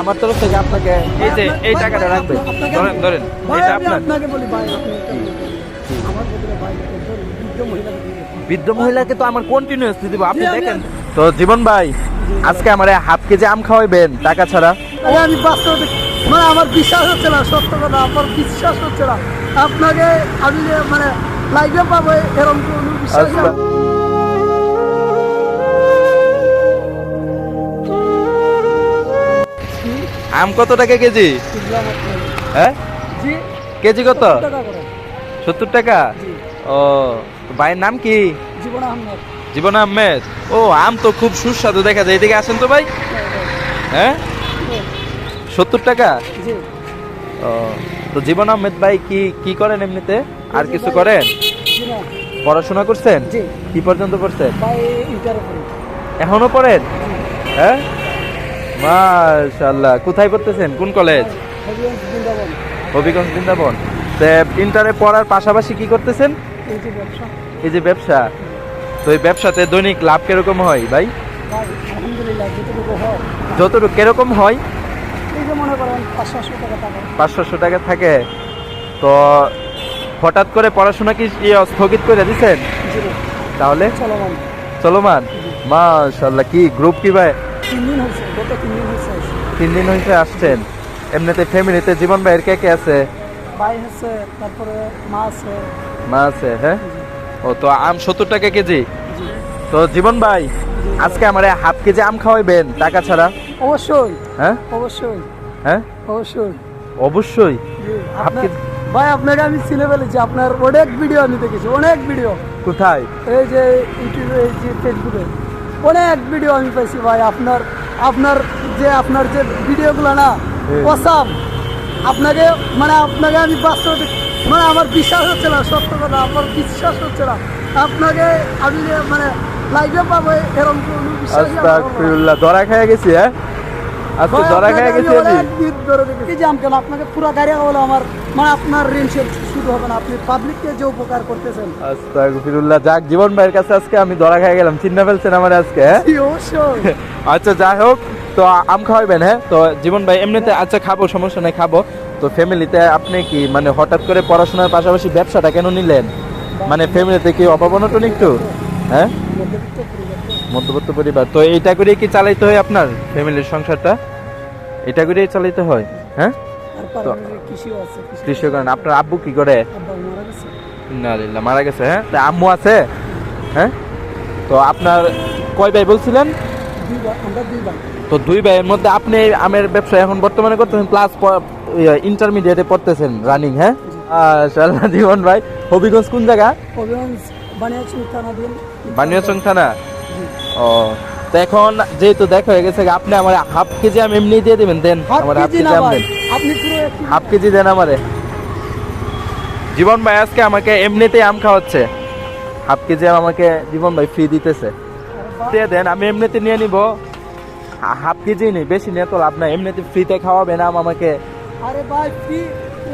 আমার তরফ থেকে আপনাকে এই যে এই টাকাটা রাখবেন ধরেন ধরেন এটা আপনার। আপনাকে বলি ভাই বৃদ্ধ মহিলাকে তো আমার কন্টিনিউয়াসলি দিব আপনি দেখেন তো জীবন ভাই আজকে আমার হাফ কেজি আম খাওয়াইবেন টাকা ছাড়া। আমি বাস্তবে মানে আমার বিশ্বাস হচ্ছে না সত্য কথা আমার বিশ্বাস হচ্ছে না। আপনাকে আমি মানে লাইভে পাবো এরকম কোনো বিশ্বাস আম কত টাকা কেজি? হ্যাঁ? কেজি কত? সত্তর টাকা ও ভাইয়ের নাম কি? জীবন আহমেদ। ও আম তো খুব সুস্বাদু দেখা যায়। এদিকে আসেন তো ভাই। হ্যাঁ? সত্তর টাকা? ও তো জীবন আহমেদ ভাই কি কি করেন এমনিতে? আর কিছু করেন? পড়াশোনা করছেন? কি পর্যন্ত ইন্টার এখনও পড়েন? হ্যাঁ? মাশাআল্লাহ। কোথায় পড়তেছেন? কোন কলেজ? হবিগঞ্জ বৃন্দাবন। ইন্টারে পড়ার পাশাপাশি কি করতেছেন? এই যে ব্যবসা। তো এই ব্যবসাতে দৈনিক লাভ কীরকম হয় ভাই? যতটুকু কীরকম হয়? পাঁচশো টাকা থাকে। তো হঠাৎ করে পড়াশোনা কি ইয়ে স্থগিত করে দিছেন? জি। তাহলে? চলমান। চলমান? মাশাল্লাহ কি গ্রুপ কি ভাই? তিন দিন হয়েছে আসছেন। এমনিতে ফ্যামিলিতে জীবন ভাইয়ের কে কে আছে? ভাই হচ্ছে তারপরে মা আছে। মা আছে হ্যাঁ? ও তো আম সত্তর টাকা কেজি? তো জীবন ভাই আজকে আমার হাফ কেজি আম খাওয়াইবেন টাকা ছাড়া? অবশ্যই। হ্যাঁ? অবশ্যই। হ্যাঁ? অবশ্যই। অবশ্যই? ভাই আপনাকে আমি চিনে ফেলেছি আপনার অনেক ভিডিও আমি দেখেছি অনেক ভিডিও কোথায়? এই যে ইউটিউবে এই যে ফেসবুকে অনেক ভিডিও আমি পাইছি ভাই আপনার আপনার যে আপনার যে ভিডিওগুলো না। অসাম। আপনাকে মানে আপনাকে আমি বাস্তবে মানে আমার বিশ্বাস হচ্ছে না সত্য কথা আমার বিশ্বাস হচ্ছে না। আপনাকে আমি যে মানে লাইভে পাবো এরকম কোনো বিশ্বাস ধরা খেয়ে গেছি হ্যাঁ? আজকে ধরা খেয়ে গেছি আমি। যে আমকেন আপনাকে পুরো গাড়ি হলো আমার মানে আপনার ঋণ শোধ হবে না আপনি পাবলিককে যে উপকার করতেছেন। আস্তাগফিরুল্লাহ যাক জীবন ভাইয়ের কাছে আজকে আমি ধরা খেয়ে গেলাম চিন্তা ফেলছেন আমার আজকে হ্যাঁ? অবশ্যই। আচ্ছা যাই হোক তো আম খাওয়াইবেন হ্যাঁ? তো জীবন ভাই এমনিতে আচ্ছা খাব সমস্যা নাই খাব। তো ফ্যামিলিতে আপনি কি মানে হঠাৎ করে পড়াশোনার পাশাপাশি ব্যবসাটা কেন নিলেন? মানে ফ্যামিলিতে কি অভাব অনটন একটু? হ্যাঁ? মধ্যবিত্ত পরিবার। তো এইটা করে কি চালাইতে হয় আপনার ফ্যামিলির সংসারটা? এটা করেই চালাইতে হয় হ্যাঁ? তো- কৃষিও আছে করেন। আপনার আব্বু কি করে? মারা গেছে। মারা গেছে হ্যাঁ? তা আম্মু আছে? হ্যাঁ? তো আপনার কয় ভাই বলছিলেন? তো দুই ভাইয়ের মধ্যে আপনি আমের ব্যবসা এখন বর্তমানে করতেছেন প্লাস ইন্টারমিডিয়েটে পড়তেছেন রানিং হ্যাঁ? আশাল্লাহ জীবন ভাই। হবিগঞ্জ কোন জায়গা? বানিয়াচং থানা ও তো এখন যেহেতু দেখা হয়ে গেছে আপনি আমার হাফ কেজি আম এমনি দিয়ে দেবেন দেন আমার হাফ কেজি আম দেন। আপনি পুরো এক কেজি- হাফ কেজি দেন আমারে। জীবন ভাই আজকে আমাকে এমনিতেই আম খাওয়াচ্ছে। হাফ কেজি আম আমাকে জীবন ভাই ফ্রি দিতেছে। দিয়ে দেন আমি এমনিতে নিয়ে নিব। হাফ কেজি নেই বেশি নিয়ে তো লাভ নাই। এমনিতে ফ্রিতে খাওয়াবেন আম আমাকে। আরে ভাই ফ্রি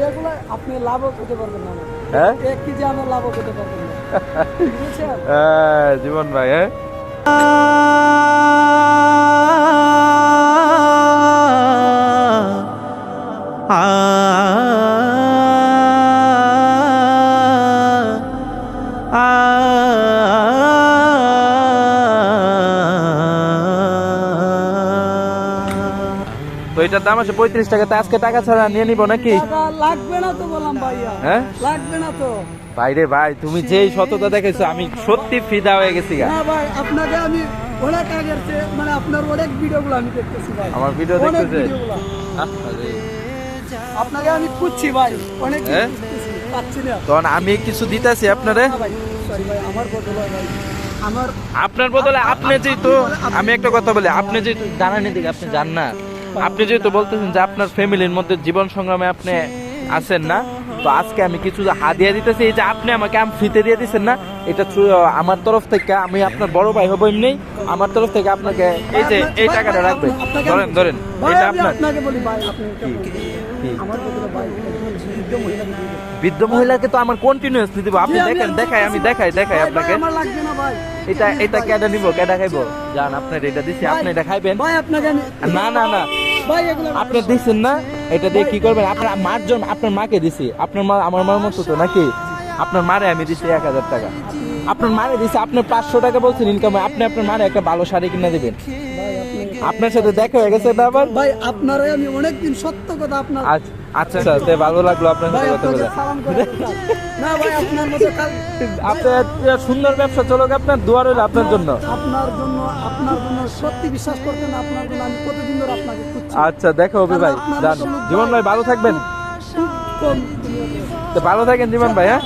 এগুলো আপনি লাভও করতে পারবেন না হ্যাঁ? এক কেজি আমার লাভও করতে পারবেন না। হ্যাঁ, জীবন ভাই হ্যাঁ? তো এটার দাম আছে পঁয়ত্রিশ টাকা। তা আজকে টাকা ছাড়া নিয়ে নিবো নাকি? লাগবে না তো বললাম ভাইয়া। হ্যাঁ? লাগবে না তো। ভাইরে ভাই তুমি যেই সততা দেখেছ আমি সত্যি ফিদা হয়ে গেছি না ভাই আমি অনেক আগের মানে আপনার অনেক ভিডিওগুলো আমি দেখতেছি ভাই। আমার ভিডিও দেখতেছে? আপনাকে আমি খুঁজছি ভাই অনেক হ্যাঁ? পাচ্ছি না। তখন আমি কিছু দিতেছি আপনারে? আপনার বদলে আপনি যেহেতু, আমি একটা কথা বলি, আপনি যেহেতু জানানি দিকে আপনি জান না, আপনি যেহেতু বলতেছেন যে আপনার ফ্যামিলির মধ্যে জীবন সংগ্রামে আপনি আছেন না তো আজকে আমি কিছু হাদিয়া দিতেছি এই যে আপনি আমাকে আম ফ্রিতে দিয়ে দিচ্ছেন না এটা আমার তরফ থেকে আমি আপনার বড় ভাই হব এমনি আমার তরফ থেকে আপনাকে এই যে এই টাকাটা আপনাকে ধরেন ধরেন এটা আপনার বৃদ্ধ মহিলাকে তো আমার কন্টিনিউয়াসলি দিব আপনি দেখেন দেখাই আমি দেখাই দেখাই আপনাকে। এটা এটা কেডা নিব কেডা খাইবো? জান আপনার এটা দিছি আপনি এটা খাইবেন। না না না। ভাই এগুলো আপনি দিচ্ছেন না? এটা দিয়ে কি করবেন? আপনার মার জন্য আপনার মাকে দিছি। আপনার মা আমার মার মতো তো নাকি? আপনার মারে আমি দিছি এক হাজার টাকা। আপনার মারে দিছি আপনি পাঁচশো টাকা বলছেন ইনকাম আপনি আপনার মারে একটা ভালো শাড়ি কিনে দেবেন। আপনার সাথে দেখা হয়ে গেছে ব্যাপার। আবার ভাই আপনারে আমি অনেকদিন সত্য কথা আপনার আচ্ছা। আচ্ছা আচ্ছা তে ভালো লাগল আপনার সাথে কথা বলে। না ভাই আপনার মতো আপনার সুন্দর ব্যবসা চলুক আপনার দোয়া রইল আপনার জন্য। আপনার জন্য আপনার জন্য সত্যি বিশ্বাস করতেন আপনার জন্য আমি কতদিন ধরে আপনাকে আচ্ছা দেখা হবে ভাই যান জীবন ভাই ভালো থাকবেন। তো ভালো থাকেন জীবন ভাই হ্যাঁ?